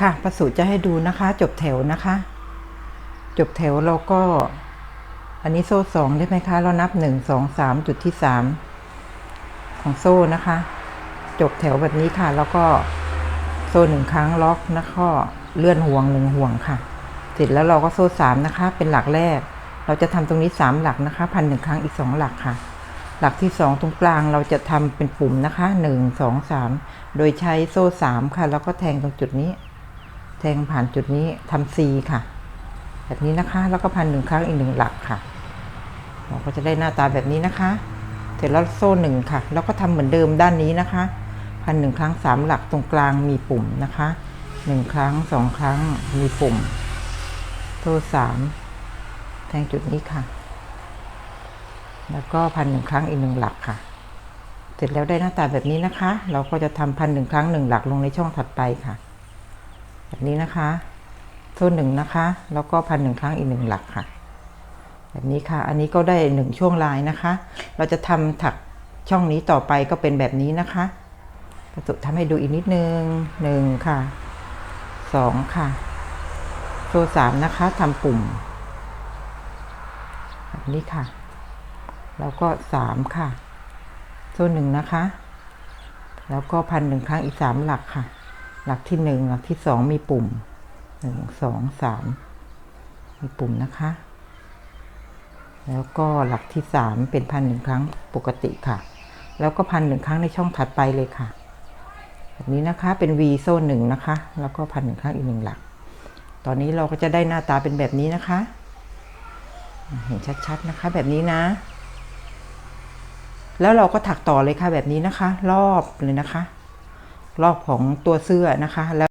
ค่ะประสูตรจะให้ดูนะคะ จบแถวนะคะ จบแถวเราก็ อันนี้โซ่สองได้ไหมคะ เรานับหนึ่งสองสามจุดที่สามของโซ่นะคะ จบแถวแบบนี้ค่ะ แล้วก็โซ่หนึ่งครั้งล็อกนะก็เลื่อนห่วงหนึ่งห่วงค่ะ เสร็จแล้วเราก็โซ่สามนะคะ เป็นหลักแรก เราจะทำตรงนี้สามหลักนะคะ พันหนึ่งครั้งอีกสองหลักค่ะ หลักที่สองตรงกลางเราจะทำเป็นปุ่มนะคะหนึ่งสองสามโดยใช้โซ่สามค่ะ แล้วก็แทงตรงจุดนี้ แทงผ่านจุดนี้ทำซีค่ะ แบบนี้นะคะ แล้วก็พันหนึ่งครั้งอีกหนึ่งหลักค่ะ เราก็จะได้หน้าตาแบบนี้นะคะ เสร็จแล้วโซ่หนึ่งค่ะ แล้วก็ทำเหมือนเดิมด้านนี้นะคะ พันหนึ่งครั้งสามหลักตรงกลางมีปุ่มนะคะหนึ่งครั้งสองครั้งมีปุ่ม โซ่สามแทงจุดนี้ค่ะ แล้วก็พันหนึ่งครั้งอีกหนึ่งหลักค่ะเสร็จแล้วได้หน้าตาแบบนี้นะคะ เราก็จะทำพันหนึ่งครั้งหนึ่งหลักลงในช่องถัดไปค่ะ แบบนี้นะคะโซ่หนึ่งนะคะ แล้วก็พันหนึ่งครั้งอีกหนึ่งหลักค่ะ แบบนี้ค่ะ อันนี้ก็ได้หนึ่งช่วงลายนะคะ เราจะทำถักช่องนี้ต่อไปก็เป็นแบบนี้นะคะประตุทำให้ดูอีกนิดนึงหนึ่งค่ะสองค่ะโซ่สามนะคะทำปุ่มแบบนี้ค่ะ แล้วก็สามค่ะโซ่หนึ่งนะคะ แล้วก็พันหนึ่งครั้งอีกสามหลักค่ะ หลักที่หนึ่งหลักที่สองมีปุ่มหนึ่งสองสามมีปุ่มนะคะ แล้วก็หลักที่สามเป็นพันหนึ่งครั้งปกติค่ะ แล้วก็พันหนึ่งครั้งในช่องถัดไปเลยค่ะแบบนี้นะคะเป็น V โซ่หนึ่งนะคะ แล้วก็พันหนึ่งครั้งอีกหนึ่งหลัก ตอนนี้เราก็จะได้หน้าตาเป็นแบบนี้นะคะ เห็นชัดๆนะคะแบบนี้นะ แล้วเราก็ถักต่อเลยค่ะแบบนี้นะคะ รอบเลยนะคะ รอบของตัวเสื้อนะคะแล้ว